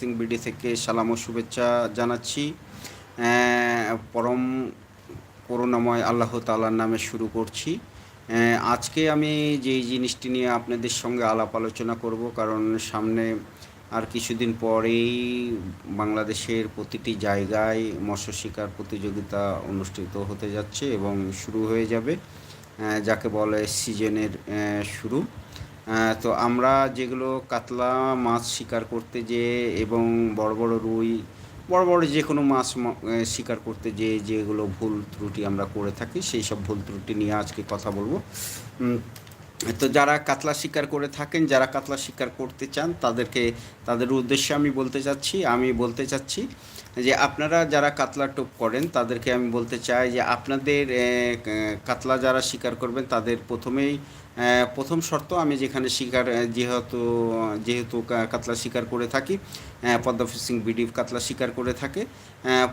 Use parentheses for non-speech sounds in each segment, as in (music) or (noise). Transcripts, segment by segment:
Fishing BD থেকে সালাম ও শুভেচ্ছা জানাচ্ছি। পরম করুণাময় আল্লাহ তাআলার নামে শুরু করছি। আজকে আমি যেই জিনিসটি নিয়ে আপনাদের সঙ্গে আলাপ আলোচনা করব, কারণ সামনে আর কিছুদিন পরেই বাংলাদেশের প্রতিটি জায়গায় মৎস্য শিকার প্রতিযোগিতা অনুষ্ঠিত হতে যাচ্ছে এবং শুরু হয়ে যাবে যাকে বলে সিজনের শুরু। তো আমরা যেগুলো কাতলা মাছ শিকার করতে যেয়ে এবং বড় বড় রুই, বড় বড় যে কোনো মাছ শিকার করতে যেয়ে যেগুলো ভুল ত্রুটি আমরা করে থাকি, সেই সব ভুল ত্রুটি নিয়ে আজকে কথা বলব। তো যারা কাতলা শিকার করে থাকেন, যারা কাতলা শিকার করতে চান, তাদেরকে, তাদের উদ্দেশ্যে আমি বলতে চাচ্ছি, আমি বলতে চাচ্ছি যে আপনারা যারা কাতলা টোপ করেন, তাদেরকে আমি বলতে চাই যে আপনাদের কাতলা যারা শিকার করবেন, তাদের প্রথমেই প্রথম শর্ত আমি যেখানে শিকার যেহেতু যেহেতু কাতলা শিকার করে থাকি পদ্মা ফিশিং বিডি কাতলা শিকার করে থাকে।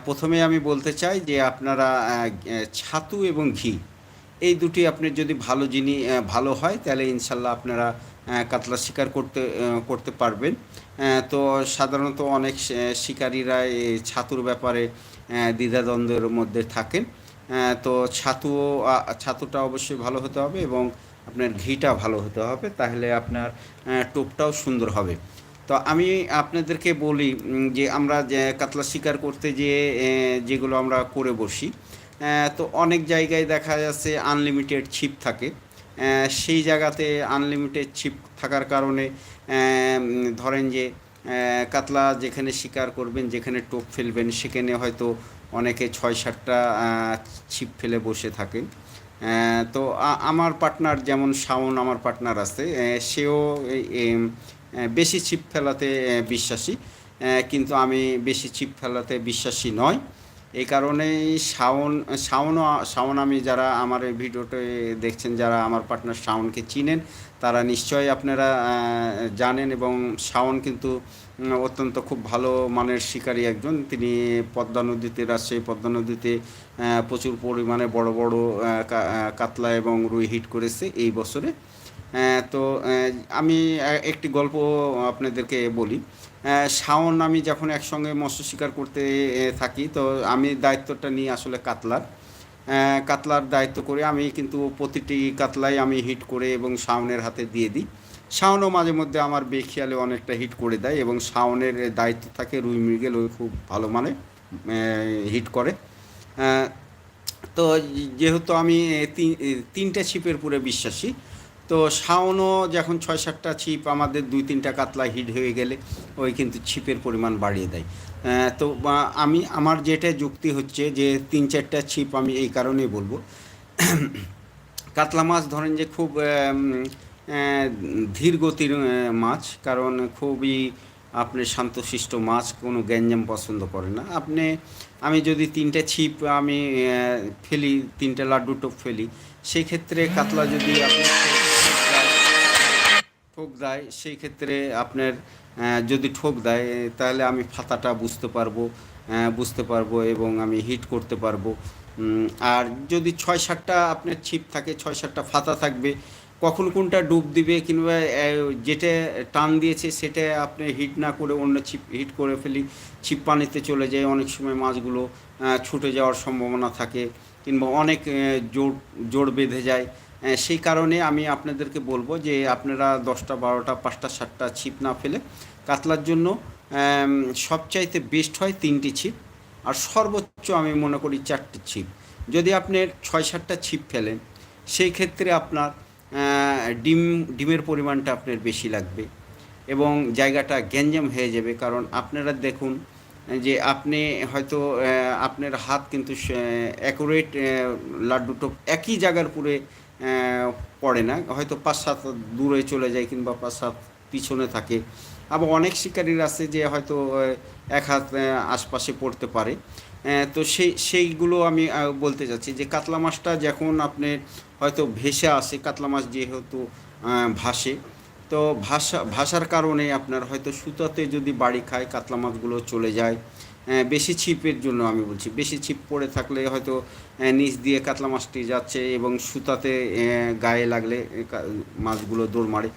প্রথমে আমি বলতে চাই যে আপনারা ছাতু এবং ঘি এই দুটি আপনার যদি ভালো জিনিস ভালো হয় তাহলে ইনশাল্লাহ আপনারা কাতলা শিকার করতে করতে পারবেন। তো সাধারণত অনেক শিকারীরা ছাতুর ব্যাপারে দ্বিধাদ্বন্দ্বের মধ্যে থাকেন। তো আহ, ছাতুটা অবশ্যই ভালো হতে হবে এবং আপনার ঘিটা ভালো হতে হবে তাহলে আপনার টোপটাও সুন্দর হবে। তো আমি আপনাদেরকে বলি যে আমরা যে কাতলা শিকার করতে আহ, যেগুলো আমরা করে বসি তো অনেক জায়গায় দেখা যাচ্ছে আনলিমিটেড ছিপ থাকে। সেই জায়গাতে আনলিমিটেড ছিপ থাকার কারণে ধরেন যে কাতলা যেখানে শিকার করবেন যেখানে টোপ ফেলবেন সেখানে হয়তো অনেকে ছয় সাতটা ছিপ ফেলে বসে থাকেন। তো আমার পার্টনার যেমন শাওন আমার পার্টনার আছে সেও বেশি ছিপ ফেলাতে বিশ্বাসী। কিন্তু আমি বেশি ছিপ ফেলাতে বিশ্বাসী নয়। এই কারণেই শাওন শাওনও শাওন আমি যারা আমার এই ভিডিওতে দেখছেন, যারা আমার পার্টনার শাওনকে চিনেন, তারা নিশ্চয়ই আপনারা জানেন এবং শাওন কিন্তু অত্যন্ত খুব ভালো মানের শিকারী একজন। তিনি পদ্মা নদীতে, রাজশাহী পদ্মা নদীতে প্রচুর পরিমাণে বড় বড় কাতলা এবং রুই হিট করেছে এই বছরে। তো আমি একটি গল্প আপনাদেরকে বলি। শাওন আমি যখন একসঙ্গে মৎস্য শিকার করতে থাকি, তো আমি দায়িত্বটা নিই আসলে কাতলার। কাতলার দায়িত্ব করে আমি কিন্তু প্রতিটি কাতলাই আমি হিট করে এবং শাওনের হাতে দিয়ে দিই। শাওনও মাঝে মধ্যে আমার বেখিয়ালে অনেকটা হিট করে দেয় এবং শাওনের দায়িত্ব থাকে রুই মৃগেল, ওই খুব ভালো মানে হিট করে। তো যেহেতু আমি তিনটা ছিপের পুরে বিশ্বাসী তো শাওনও যখন ছয় সাতটা ছিপ আমাদের দুই তিনটা কাতলা হিট হয়ে গেলে, ওই কিন্তু ছিপের পরিমাণ বাড়িয়ে দেয়। তো আমি, আমার যেটা যুক্তি হচ্ছে যে তিন চারটা ছিপ আমি এই কারণেই বলব। (coughs) কাতলা মাছ ধরেন যে খুব ধীর গতির মাছ, কারণ খুবই আপনি শান্তশিষ্ট মাছ, কোনো গ্যাঞ্জাম পছন্দ করে না। আপনি, আমি যদি তিনটে ছিপ আমি ফেলি, তিনটে লাড্ডু টোপ ফেলি সেই ক্ষেত্রে কাতলা যদি আপনি ঠোক দেয়, সেই ক্ষেত্রে আপনার যদি ঠোক দেয়, তাহলে আমি ফাতাটা বুঝতে পারব বুঝতে পারব এবং আমি হিট করতে পারব। আর যদি ছয় সাতটা আপনার ছিপ থাকে, ছয় সাতটা ফাতা থাকবে, কখন কোনটা ডুব দিবে কিংবা যেটা টান দিয়েছে সেটা আপনি হিট না করে অন্য ছিপ হিট করে ফেলি, ছিপ পানিতে চলে যায়, অনেক সময় মাছগুলো ছুটে যাওয়ার সম্ভাবনা থাকে কিংবা অনেক জোর জোর বেঁধে যায়। সেই কারণে আমি আপনাদেরকে বলব যে আপনারা দশটা, বারোটা, পাঁচটা, সাতটা ছিপ না ফেলে কাতলার জন্য সবচাইতে বেস্ট হয় তিনটি ছিপ আর সর্বোচ্চ আমি মনে করি চারটি ছিপ। যদি আপনি ছয়, সাতটা ছিপ ফেলেন, সেই ক্ষেত্রে আপনার ডিম, ডিমের পরিমাণটা আপনার বেশি লাগবে এবং জায়গাটা গ্যাঞ্জাম হয়ে যাবে। কারণ আপনারা দেখুন যে আপনি হয়তো আপনার হাত কিন্তু অ্যাকুরেট লাড্ডু টোপ একই জায়গার পুরে পড়ে না। হয়তো পাঁচ সাত দূরে চলে যায় কিংবা পাঁচ সাত পিছনে থাকে। আবার অনেক শিকারীর আছে যে হয়তো এক হাত আশপাশে পড়তে পারে। তো সেই, সেইগুলো আমি বলতে চাচ্ছি যে কাতলা মাছটা যখন আপনি হয়তো ভেসে আসে, কাতলা মাছ যেহেতু ভাসে, তো ভাষা, ভাষার কারণে আপনার হয়তো সুতাতে যদি বাড়ি খায়, কাতলা মাছগুলো চলে যায়। বেশি ছিপের জন্য আমি বলছি। বেশি ছিপ পড়ে থাকলে হয়তো নিচ দিয়ে কাতলা মাছটি যাচ্ছে এবং সুতাতে গায়ে লাগলে মাছগুলো দৌড় মারে।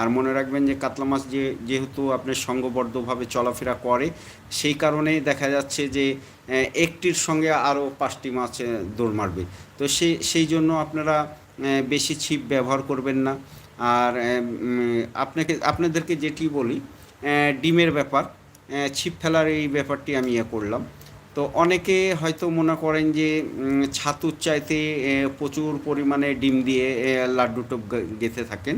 আর মনে রাখবেন যে কাতলা মাছ যে, যেহেতু আপনার সঙ্গবদ্ধভাবে চলাফেরা করে, সেই কারণেই দেখা যাচ্ছে যে একটির সঙ্গে আরও পাঁচটি মাছ দৌড় মারবে। তো সেই সেই জন্য আপনারা বেশি ছিপ ব্যবহার করবেন না। আর আপনাকে, আপনাদেরকে যেটি বলি ডিমের ব্যাপার। ছিপ ফেলার এই ব্যাপারটি আমি ইয়ে করলাম। তো অনেকে হয়তো মনে করেন যে ছাতুর চাইতে প্রচুর পরিমাণে ডিম দিয়ে লাড্ডু টোপ গেঁথে থাকেন।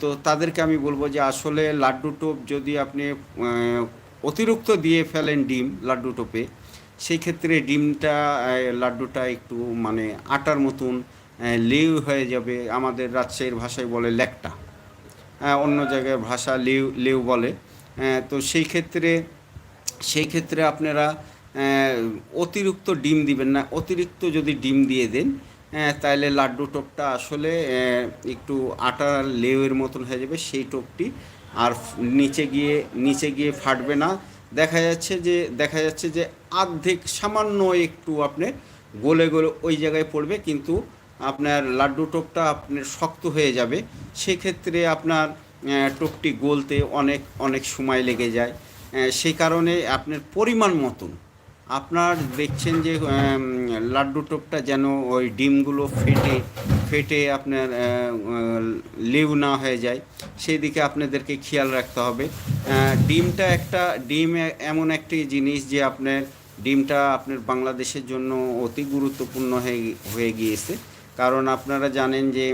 তো তাদেরকে আমি বলব যে, আসলে লাড্ডু টোপ যদি আপনি অতিরিক্ত দিয়ে ফেলেন ডিম, লাড্ডু টোপে সেই ক্ষেত্রে ডিমটা লাড্ডুটা একটু মানে আটার মতন লেউ হয়ে যাবে। আমাদের রাজশাহীর ভাষায় বলে ল্যাকটা অন্য জায়গায় ভাষা লেউ লেউ বলে। তো সেই ক্ষেত্রে সেই ক্ষেত্রে আপনারা অতিরিক্ত ডিম দিবেন না। অতিরিক্ত যদি ডিম দিয়ে দেন আহ, তাহলে লাড্ডু টোপটা আসলে একটু আটার লেউয়ের মতন হয়ে যাবে। সেই টোপটি আর নিচে গিয়ে নিচে গিয়ে ফাটবে না। দেখা যাচ্ছে যে দেখা যাচ্ছে যে অর্ধেক সামান্য একটু আপনি গোলে গোলে ওই জায়গায় পড়বে কিন্তু আপনার লাড্ডু টোপটা আপনার শক্ত হয়ে যাবে। সেক্ষেত্রে আপনার টোপটি গলতে অনেক অনেক সময় লেগে যায়। সেই কারণে আপনার পরিমাণ মতন আপনার দেখছেন যে লাড্ডু টোপটা যেন ওই ডিমগুলো ফেটে ফেটে আপনার লেউ না হয়ে যায়। সেই দিকে আপনাদেরকে খেয়াল রাখতে হবে। ডিমটা একটা, ডিম এমন একটি জিনিস যে আপনার ডিমটা আপনার বাংলাদেশের জন্য অতি গুরুত্বপূর্ণ হয়ে হয়ে গিয়েছে। কারণ আপনারা জানেন যে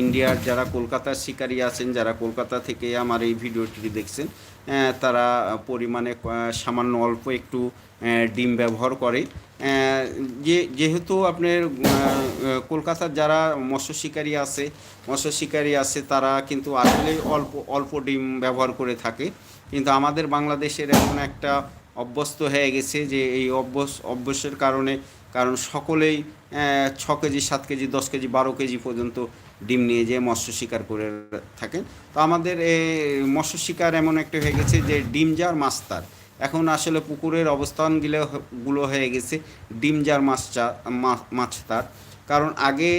ইন্ডিয়ার যারা কলকাতার শিকারী আছেন, যারা কলকাতা থেকে আমার এই ভিডিওটি দেখছেন তারা পরিমাণে সামান্য অল্প একটু ডিম ব্যবহার করে। যে, যেহেতু আপনার কলকাতার যারা মৎস্য শিকারী আছে, মৎস্য শিকারী আছে, তারা কিন্তু আসলেই অল্প অল্প ডিম ব্যবহার করে থাকে। কিন্তু আমাদের বাংলাদেশের এমন একটা অভ্যস্ত হয়ে গেছে যে, এই অভ্যস, অভ্যাসের কারণে, কারণ সকলেই ছ কেজি, সাত কেজি, দশ কেজি, বারো কেজি পর্যন্ত ডিম নিয়ে যেয়ে মৎস্য শিকার করে থাকেন। তো আমাদের মৎস্য শিকার এমন একটা হয়ে গেছে যে ডিম যার মাছ তার। এখন আসলে পুকুরের অবস্থানগুলো গুলো হয়ে গেছে, ডিম যার মাছ চা মাছ তার। কারণ আগে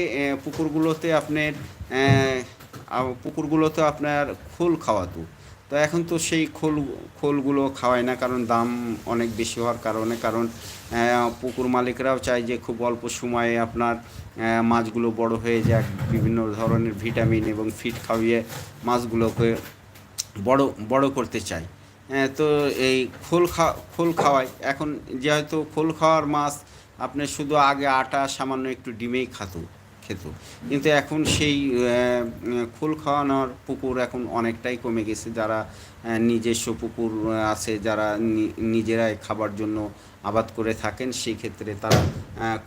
পুকুরগুলোতে আপনার পুকুরগুলোতে আপনার খোল খাওয়াতো। তো এখন তো সেই খোল খোলগুলো খাওয়ায় না কারণ দাম অনেক বেশি হওয়ার কারণে কারণ পুকুর মালিকরাও চায় যে খুব অল্প সময়ে আপনার মাছগুলো বড় হয়ে যাক বিভিন্ন ধরনের ভিটামিন এবং ফিট খাওয়িয়ে মাছগুলোকে বড় বড় করতে চায়। হ্যাঁ, তো এই খোল খা খোল খাওয়ায়। এখন যেহেতু খোল খাওয়ার মাছ আপনি শুধু আগে আটা সামান্য একটু ডিমেই খাতো খেত। কিন্তু এখন সেই খোল খাওয়ানোর পুকুর এখন অনেকটাই কমে গেছে। যারা নিজস্ব পুকুর আছে, যারা নিজেরাই খাবার জন্য আবাদ করে থাকেন, সেই ক্ষেত্রে তারা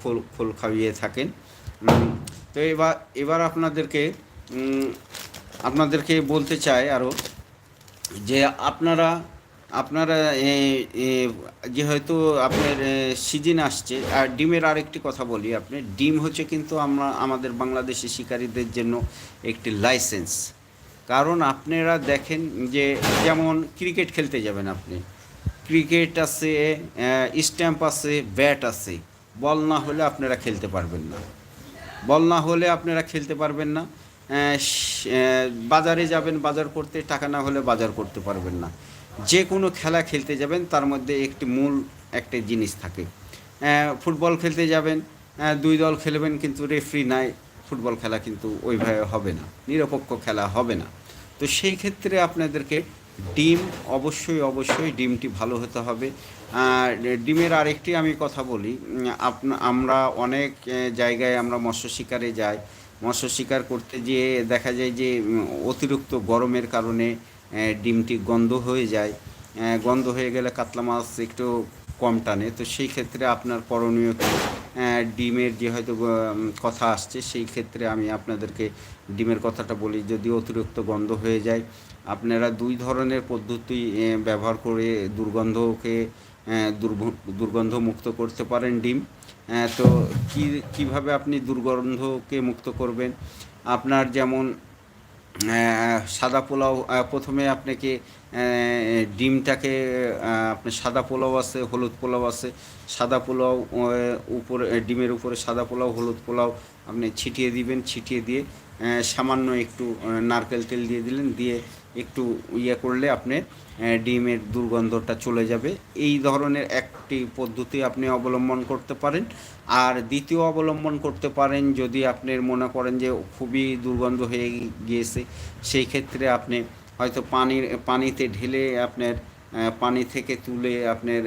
খোল খোল খাইয়ে থাকেন। তো এবার এবার আপনাদেরকে আপনাদেরকে বলতে চাই আরও যে আপনারা আপনারা যেহেতু আপনার সিজন আসছে, আর ডিমের আরেকটি কথা বলি আপনি, ডিম হচ্ছে কিন্তু আমরা, আমাদের বাংলাদেশি শিকারীদের জন্য একটি লাইসেন্স। কারণ আপনারা দেখেন যে, যেমন ক্রিকেট খেলতে যাবেন আপনি, ক্রিকেট আছে স্ট্যাম্প আছে, ব্যাট আছে, বল না হলে আপনারা খেলতে পারবেন না। বল না হলে আপনারা খেলতে পারবেন না বাজারে যাবেন, বাজার করতে, টাকা না হলে বাজার করতে পারবেন না। যে কোনো খেলা খেলতে যাবেন, তার মধ্যে একটি মূল একটা জিনিস থাকে। ফুটবল খেলতে যাবেন দুই দল খেলবেন, কিন্তু রেফরি নাই, ফুটবল খেলা কিন্তু ওইভাবে হবে না, নিরপেক্ষ খেলা হবে না। তো সেই ক্ষেত্রে আপনাদেরকে ডিম, অবশ্যই অবশ্যই ডিমটি ভালো হতে হবে। ডিমের আরেকটি আমি কথা বলি আপনা, আমরা অনেক জায়গায় আমরা মৎস্য শিকারে যাই। মৎস্য শিকার করতে গিয়ে দেখা যায় যে অতিরিক্ত গরমের কারণে ডিমটি গন্ধ হয়ে যায়। গন্ধ হয়ে গেলে কাতলা মাছ একটু কম টানে। তো সেই ক্ষেত্রে আপনার করণীয় কি? ডিমের যে হয়তো কথা আসছে, সেই ক্ষেত্রে আমি আপনাদেরকে ডিমের কথাটা বলি। যদি অতিরিক্ত গন্ধ হয়ে যায়, আপনারা দুই ধরনের পদ্ধতি ব্যবহার করে দুর্গন্ধকে দুর্গন্ধ মুক্ত করতে পারেন ডিম। তো কি, কীভাবে আপনি দুর্গন্ধকে মুক্ত করবেন? আপনার যেমন সাদা পোলাও প্রথমে আপনাকে ডিমটাকে আপনি আপনার সাদা পোলাও আছে, হলুদ পোলাও আছে, সাদা পোলাও উপরে ডিমের উপরে সাদা পোলাও, হলুদ পোলাও আপনি ছিটিয়ে দিবেন, ছিটিয়ে দিয়ে সামান্য একটু নারকেল তেল দিয়ে দিলেন, দিয়ে একটু ইয়ে করলে আপনি ডিমের দুর্গন্ধটা চলে যাবে। এই ধরনের একটি পদ্ধতি আপনি অবলম্বন করতে পারেন। আর দ্বিতীয় অবলম্বন করতে পারেন যদি আপনি মনে করেন যে খুবই দুর্গন্ধ হয়ে গিয়েছে, সেই ক্ষেত্রে আপনি হয়তো পানির, পানিতে ঢেলে আপনার পানি থেকে তুলে আপনার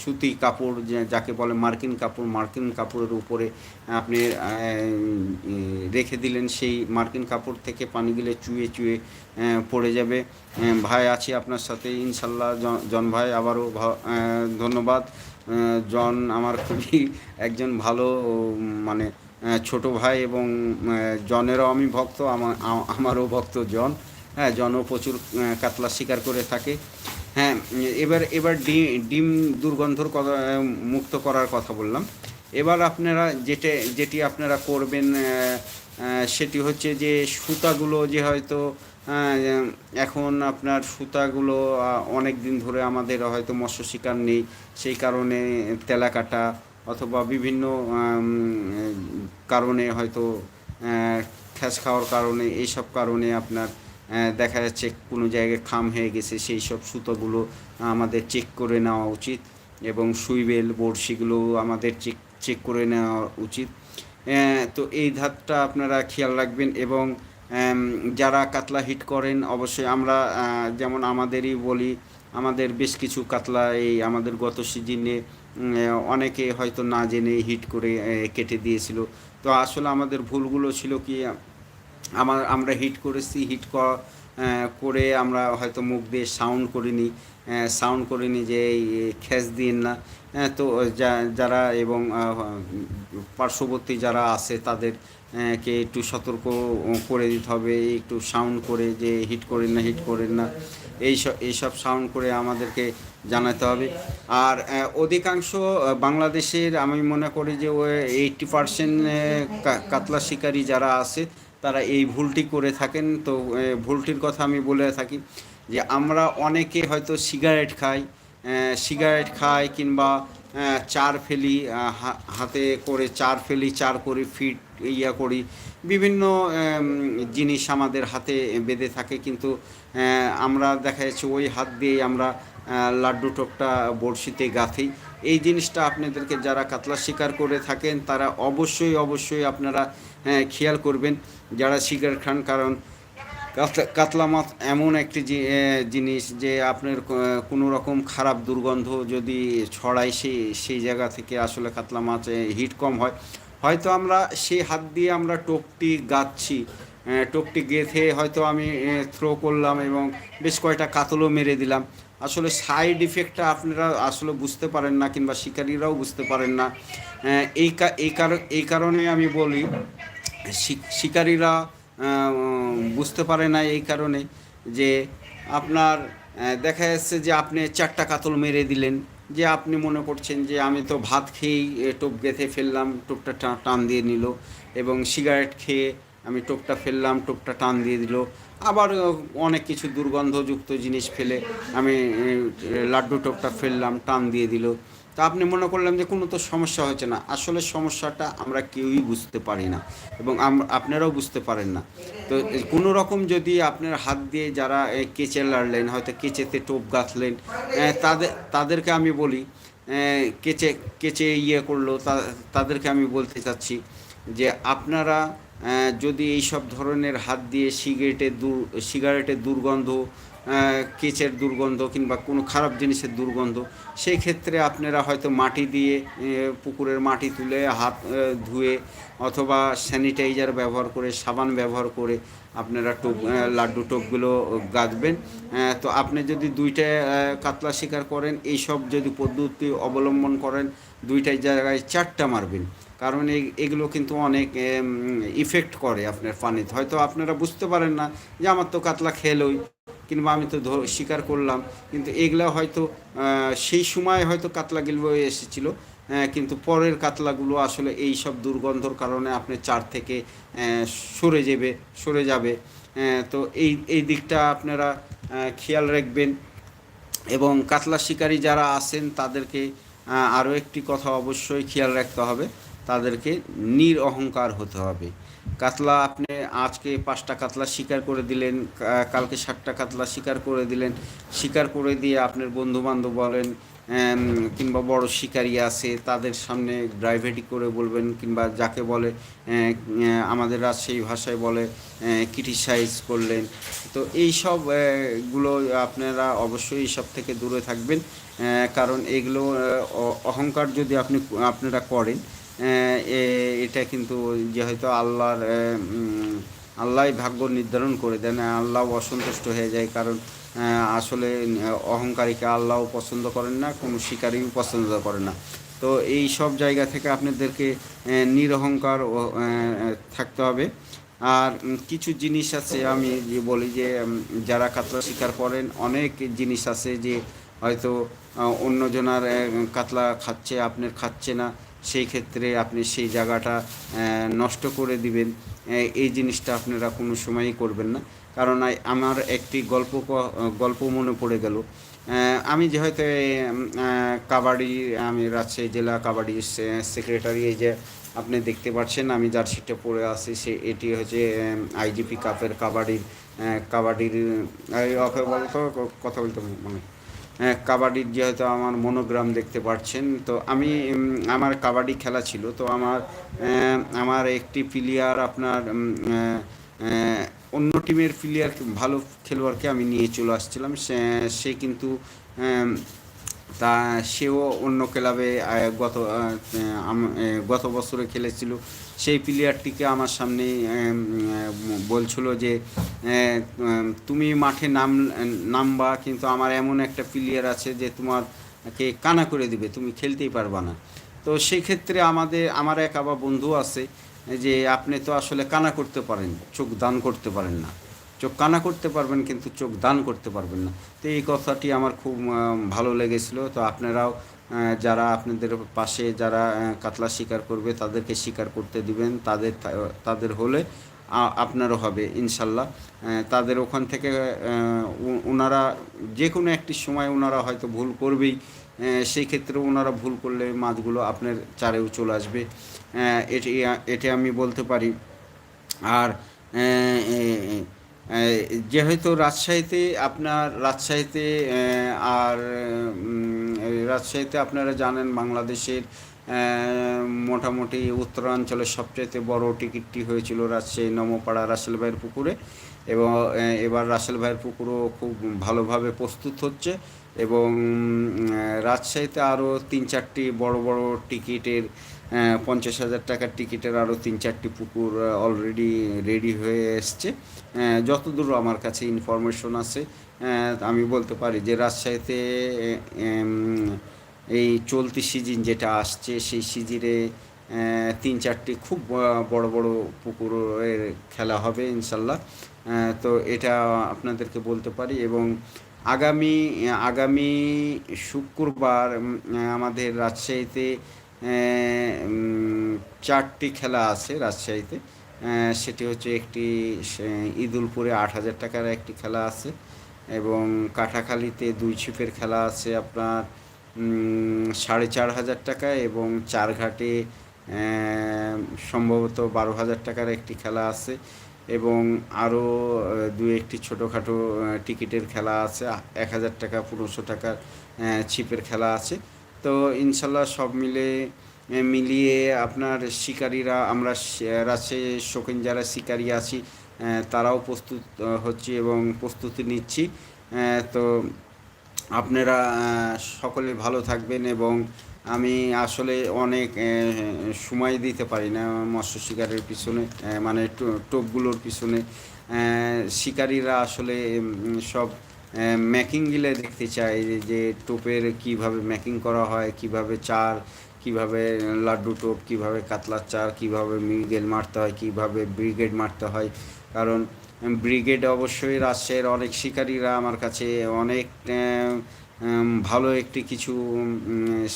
সুতি কাপড় যাকে বলে মার্কিন কাপড়, মার্কিন কাপড়ের উপরে আপনি রেখে দিলেন, সেই মার্কিন কাপড় থেকে পানিগুলো চুয়ে চুয়ে পড়ে যাবে। ভাই, আছি আপনার সাথে, ইনশাল্লাহ। জন- ভাই, আবারও ধন্যবাদ। জন আমার খুবই একজন ভালো মানে ছোট ভাই এবং জনেরও আমি ভক্ত আমার আমারও ভক্ত জন। হ্যাঁ জনও প্রচুর কাতলা শিকার করে থাকে। হ্যাঁ এবার এবার ডিম ডিম দুর্গন্ধর কথা মুক্ত করার কথা বললাম। এবার আপনারা যেটা যেটি আপনারা করবেন সেটি হচ্ছে যে সুতাগুলো যে হয়তো এখন আপনার সুতাগুলো অনেক দিন ধরে আমাদের হয়তো মৎস্য শিকার নেই সেই কারণে তেলা কাটা অথবা বিভিন্ন কারণে হয়তো আহ, খাওয়ার কারণে এইসব কারণে আপনার দেখা যাচ্ছে কোনো জায়গায় খাম হয়ে গেছে সেই সব সুতোগুলো আমাদের চেক করে নেওয়া উচিত এবং সুইবেল বড়শিগুলো আমাদের চেক চেক করে নেওয়া উচিত। তো এই ধাপটা আপনারা খেয়াল রাখবেন এবং যারা কাতলা হিট করেন অবশ্যই আমরা যেমন আমাদেরই বলি, আমাদের বেশ কিছু কাতলা এই আমাদের গত সিজনে অনেকে হয়তো না জেনে হিট করে কেটে দিয়েছিল। তো আসলে আমাদের ভুলগুলো ছিল কি আমার আমরা হিট করেছি, হিট করে আমরা হয়তো মুখ দিয়ে সাউন্ড করিনি সাউন্ড করিনি যে এই খ্যাচ দিন না। তো যারা এবং পার্শ্ববর্তী যারা আছে তাদের কে একটু সতর্ক করে দিতে হবে, একটু সাউন্ড করে যে হিট করেন না হিট করেন না। এইসব এইসব সাউন্ড করে আমাদেরকে জানাতে হবে। আর অধিকাংশ বাংলাদেশের আমি মনে করি যে এইটটি পার্সেন্ট কাতলা শিকারী যারা আছে তারা এই ভুলটি করে থাকেন। তো ভুলটির কথা আমি বলে থাকি যে, আমরা অনেকে হয়তো সিগারেট খাই সিগারেট খাই কিংবা চার ফেলি হাতে করে চার ফেলি, চার করি, ফিট ইয়া করি, বিভিন্ন জিনিস আমাদের হাতে বেঁধে থাকে। কিন্তু আমরা দেখা যাচ্ছে ওই হাত দিয়েই আমরা লাড্ডু টোপটা, বড়শিতে গাঁথি। এই জিনিসটা আপনাদেরকে যারা কাতলা শিকার করে থাকেন, তারা অবশ্যই অবশ্যই আপনারা আহ, খেয়াল করবেন যারা শিকার খান কারণ কাতলা মাছ এমন একটি জিনিস যে আপনার কোনো রকম খারাপ দুর্গন্ধ যদি ছড়ায় সেই সেই জায়গা থেকে আসলে কাতলা মাছ হিট কম হয়। হয়তো আমরা সেই হাত দিয়ে আমরা টোপটি গাচ্ছি টোপটি গেঁথে হয়তো আমি থ্রো করলাম এবং বেশ কয়টা কাতলও মেরে দিলাম। আসলে সাইড ইফেক্টটা আপনারা আসলে বুঝতে পারেন না কিংবা শিকারীরাও বুঝতে পারেন না। এই এই কারণ আমি বলি শিকারীরা বুঝতে পারে না এই কারণে যে আপনার দেখা যাচ্ছে যে আপনি চারটা কাতল মেরে দিলেন, যে আপনি মনে করছেন যে আমি তো ভাত খেয়েই টোপ গেঁথে ফেললাম, টোপটা টান দিয়ে নিল এবং সিগারেট খেয়ে আমি টোপটা ফেললাম, টোপটা টান দিয়ে দিল। আবার অনেক কিছু দুর্গন্ধযুক্ত জিনিস ফেলে আমি লাড্ডু টোপটা ফেললাম, টান দিয়ে দিল। তা আপনি মনে করলাম যে কোনো তো সমস্যা হচ্ছে না। আসলে সমস্যাটা আমরা কেউই বুঝতে পারি না এবং আপনারাও বুঝতে পারেন না। তো কোনো রকম যদি আপনার হাত দিয়ে যারা কেচে লাড়লেন, হয়তো কেচেতে টোপ গাঁথলেন তাদের তাদেরকে আমি বলি কেচে কেচে ইয়ে করল তাদেরকে আমি বলতে চাচ্ছি যে আপনারা যদি এই সব ধরনের হাত দিয়ে সিগারেটের সিগারেটের দুর্গন্ধ কেচের দুর্গন্ধ কিংবা কোনো খারাপ জিনিসের দুর্গন্ধ, সেই ক্ষেত্রে আপনারা হয়তো মাটি দিয়ে পুকুরের মাটি তুলে হাত ধুয়ে অথবা স্যানিটাইজার ব্যবহার করে, সাবান ব্যবহার করে আপনারা টোপ লাড্ডু টোপগুলো গাঁথবেন তো আপনি যদি দুইটা কাতলা শিকার করেন, এইসব যদি পদ্ধতি অবলম্বন করেন, দুইটাই জায়গায় চারটা মারবেন। কারণ এগুলো কিন্তু অনেক ইফেক্ট করে আপনার পানিতে। হয়তো আপনারা বুঝতে পারেন না যে আমার তো কাতলা খেলোই। কিংবা আমি তো শিকার করলাম। কিন্তু এগুলো হয়তো সেই সময় হয়তো কাতলাগুলো এসেছিল। আহ, কিন্তু পরের কাতলাগুলো আসলে এই সব দুর্গন্ধর কারণে আপনি চার থেকে সরে যাবে সরে যাবে। তো এই এই দিকটা আপনারা খেয়াল রাখবেন। এবং কাতলা শিকারী যারা আছেন তাদেরকে আরও একটি কথা অবশ্যই খেয়াল রাখতে হবে। তাদেরকে নির অহংকার হতে হবে। কাতলা আপনি আজকে পাঁচটা কাতলা শিকার করে দিলেন কালকে ষাটটা কাতলা শিকার করে দিলেন। শিকার করে দিয়ে আপনার বন্ধু বান্ধব বলেন কিংবা বড় শিকারী আছে, তাদের সামনে ড্রাইভেটি করে বলবেন, কিংবা যাকে বলে আমাদের রাজশাহী ভাষায় বলে ক্রিটিসাইজ করলেন। তো এই সবগুলো আপনারা অবশ্যই এইসব থেকে দূরে থাকবেন কারণ এগুলো অহংকার যদি আপনি, আপনারা করেন এটা কিন্তু যে হয়তো আল্লাহর আল্লাহই ভাগ্য নির্ধারণ করে দেন আল্লাহ অসন্তুষ্ট হয়ে যায়, কারণ আসলে অহংকারীকে আল্লাহও পছন্দ করেন না, কোনো শিকারীও পছন্দ করেন না। তো এই সব জায়গা থেকে আপনাদেরকে নিরহংকার থাকতে হবে। আর কিছু জিনিস আছে, আমি যে বলি যে যারা কাতলা শিকার করেন, অনেক জিনিস আছে যে হয়তো অন্যজনার কাতলা খাচ্ছে, আপনার খাচ্ছে না। সেই ক্ষেত্রে আপনি সেই জায়গাটা নষ্ট করে দিবেন। এই জিনিসটা আপনারা কোনো সময়ই করবেন না। কারণ আমার একটি গল্প গল্প মনে পড়ে গেল। আমি যে হয়তো এই, উম, আহ, কাবাডি আমি রাজশাহী জেলা কাবাডি সেক্রেটারি এই যে আপনি দেখতে পাচ্ছেন আমি জার্সিটা পরে আছি সে এটি হচ্ছে আইজিপি কাপের কাবাডির কাবাডির কথা বলতে মনে হ্যাঁ, কাবাডির যেহেতু আমার মনোগ্রাম দেখতে পাচ্ছেন, তো আমি আমার কাবাডি খেলা ছিল, তো আমার আমার একটি প্লেয়ার আপনার অন্য টিমের প্লেয়ার ভালো খেলোয়াড়কে আমি নিয়ে চলে আসছিলাম, সে কিন্তু তা, সেও অন্য ক্লাবে গত গত বছরে খেলেছিল সেই প্লেয়ারটিকে আমার সামনে বলছিল যে তুমি মাঠে নাম, নামবা, কিন্তু আমার এমন একটা প্লেয়ার আছে যে তোমারকে কানা করে দিবে, তুমি খেলতেই পারবা না। তো সেই ক্ষেত্রে আমাদের, আমার এক আবার বন্ধু আছে, যে আপনি তো আসলে কানা করতে পারেন, চোখ দান করতে পারেন না। চোখ কানা করতে পারবেন, কিন্তু চোখ দান করতে পারবেন না। তো এই কথাটি আমার খুব ভালো লেগেছিল। তো আপনারাও যারা আপনাদের পাশে যারা কাতলা শিকার করবে, তাদেরকে শিকার করতে দিবেন। তাদের তাদের হলে আপনারও হবে, ইনশাল্লাহ। তাদের ওখান থেকে ওনারা যে কোনো একটি সময় ওনারা হয়তো ভুল করবেই। সেই ক্ষেত্রে ওনারা ভুল করলে মাছগুলো আপনার চারেও চলে আসবে। এটি এটি আমি বলতে পারি। আর যেহেতু রাজশাহীতে আপনার, রাজশাহীতে আর রাজশাহীতে আপনারা জানেন বাংলাদেশের মোটামুটি উত্তরাঞ্চলের সবচাইতে বড় টিকিটটি হয়েছিল রাজশাহী নমপাড়া রাসেল ভাইয়ের পুকুরে এবং এবার রাসেল ভাইয়ের পুকুরও খুব ভালোভাবে প্রস্তুত হচ্ছে এবং রাজশাহীতে আরও তিন চারটি বড় বড় টিকিটের পঞ্চাশ হাজার টাকার টিকিটের আরও তিন চারটি পুকুর অলরেডি রেডি হয়ে এসছে। যতদূর আমার কাছে ইনফরমেশন আছে আমি বলতে পারি যে রাজশাহীতে এই চলতি সিজন যেটা আসছে, সেই সিজনে তিন চারটি খুব বড় বড় পুকুরের খেলা হবে ইনশাল্লাহ। তো এটা আপনাদেরকে বলতে পারি এবং আগামী আগামী শুক্রবার আমাদের রাজশাহীতে চারটি খেলা আছে রাজশাহীতে। সেটি হচ্ছে একটি ঈদুলপুরে আট হাজার টাকার একটি খেলা আছে। এবং কাটাখালীতে দুই ছিপের খেলা আছে আপনার সাড়ে চার হাজার টাকা এবং চারঘাটে সম্ভবত বারো হাজার টাকার একটি খেলা আছে এবং আরও দু একটি ছোটোখাটো টিকিটের খেলা আছে, এক হাজার টাকা, পনেরোশো টাকার ছিপের খেলা আছে। তো ইনশাল্লাহ সব মিলে মিলিয়ে আপনার শিকারীরা, আমরা রাজশাহী শৌখিন যারা শিকারী আছি তারাও প্রস্তুত হচ্ছি এবং প্রস্তুতি নিচ্ছি। তো আপনারা সকলে ভালো থাকবেন এবং আমি আসলে অনেক সময় দিতে পারি না মৎস্য শিকারের পিছনে মানে টোপগুলোর পিছনে। শিকারীরা আসলে সব ম্যাকিং গিলে দেখতে যে- যে টোপের কীভাবে ম্যাকিং করা হয়, কীভাবে চার, কীভাবে লাড্ডু টোপ, কীভাবে কাতলার চার, কীভাবে মিগেল মারতে হয়, কীভাবে ব্রিগেড মারতে হয়। কারণ ব্রিগেড অবশ্যই রাজশাহীর অনেক শিকারীরা আমার কাছে অনেক ভালো একটি কিছু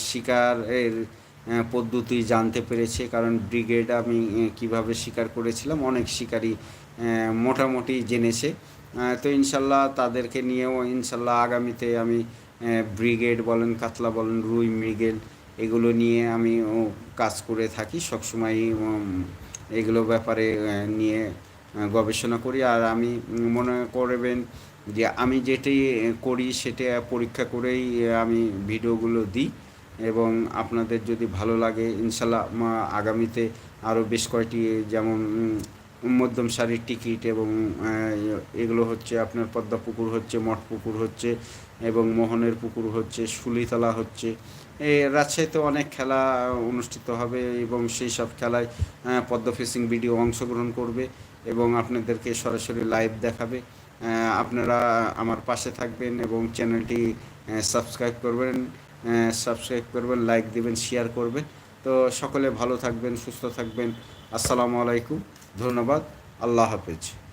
শিকারের পদ্ধতি জানতে পেরেছে। কারণ ব্রিগেড আমি কীভাবে শিকার করেছিলাম, অনেক শিকারী মোটামুটি জেনেছে। তো ইনশাল্লাহ তাদেরকে নিয়েও ইনশাল্লাহ আগামীতে আমি ব্রিগেড বলেন, কাতলা বলেন, রুই মৃগেল এগুলো নিয়ে আমি কাজ করে থাকি। সবসময়ই এগুলো ব্যাপারে নিয়ে গবেষণা করি আর আমি মনে করবেন যে আমি যেটি করি সেটা পরীক্ষা করেই আমি ভিডিওগুলো দিই এবং আপনাদের যদি ভালো লাগে ইনশাল্লাহ আগামীতে আরও বেশ কয়েকটি যেমন মধ্যম সারির টিকিট এবং এগুলো হচ্ছে আপনার পদ্মা পুকুর হচ্ছে, মঠ পুকুর হচ্ছে এবং মোহনের পুকুর হচ্ছে শুলিতলা হচ্ছে। এই রাজশাহীতে অনেক খেলা অনুষ্ঠিত হবে এবং সেই সব খেলায় পদ্ম ফেসিং ভিডিও অংশগ্রহণ করবে। এবং আপনাদেরকে সরাসরি লাইভ দেখাবে। আপনারা আমার পাশে থাকবেন এবং চ্যানেলটি সাবস্ক্রাইব করবেন। সাবস্ক্রাইব করবেন লাইক দিবেন শেয়ার করবেন। তো সকলে ভালো থাকবেন, সুস্থ থাকবেন। আসসালামু আলাইকুম। ধন্যবাদ। আল্লাহ হাফেজ।